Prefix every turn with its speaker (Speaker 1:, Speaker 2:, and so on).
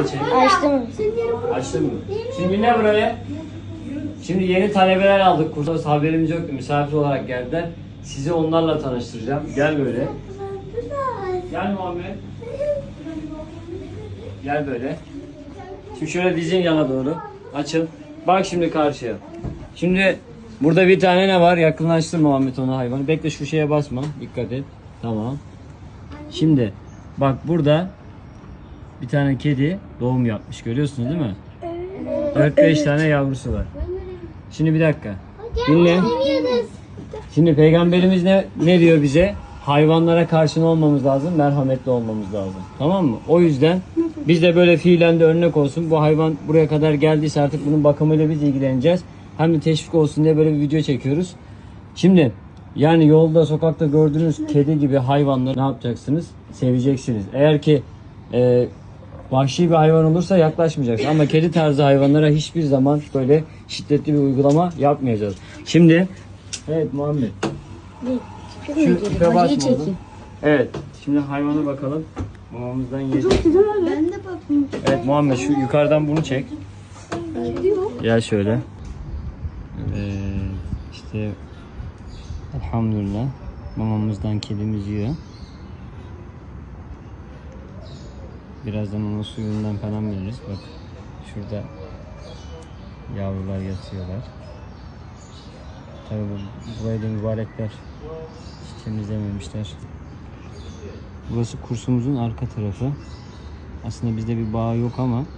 Speaker 1: Açtım.
Speaker 2: Açtın mı? Şimdi ne buraya? Şimdi yeni talebeler aldık. Kursa haberimiz yoktu. Misafir olarak geldiler. Sizi onlarla tanıştıracağım. Gel böyle. Gel Muhammed. Gel böyle. Şimdi şöyle dizin yana doğru. Açın. Bak şimdi karşıya. Şimdi burada bir tane ne var? Yakınlaştır Muhammed ona hayvanı. Bekle şu şeye basma. Dikkat et. Tamam. Şimdi bak burada bir tane kedi doğum yapmış. Görüyorsunuz değil mi? 4-5 tane yavrusu var. Şimdi bir dakika. Dinle. Şimdi peygamberimiz ne ne diyor bize? Hayvanlara karşı ne olmamız lazım? Merhametli olmamız lazım. Tamam mı? O yüzden biz de böyle fiilen de örnek olsun. Bu hayvan buraya kadar geldiyse artık bunun bakımıyla biz ilgileneceğiz. Hem de teşvik olsun diye böyle bir video çekiyoruz. Şimdi yani yolda sokakta gördüğünüz kedi gibi hayvanları ne yapacaksınız? Seveceksiniz. Eğer ki e, vahşi bir hayvan olursa yaklaşmayacaksın. Ama kedi tarzı hayvanlara hiçbir zaman böyle şiddetli bir uygulama yapmayacağız. Şimdi evet Muhammed. Şu ipe. Evet. Şimdi hayvana bakalım. Mamamızdan yiyecek.
Speaker 1: Ben de bakayım.
Speaker 2: Evet Muhammed şu yukarıdan bunu çek. Gel şöyle. Evet. işte elhamdülillah mamamızdan kedimiz yiyor. Birazdan onun suyundan falan veririz. Bak şurada yavrular yatıyorlar. Tabii bu, da mübarekler hiç temizlememişler. Burası kursumuzun arka tarafı. Aslında bizde bir bağ yok ama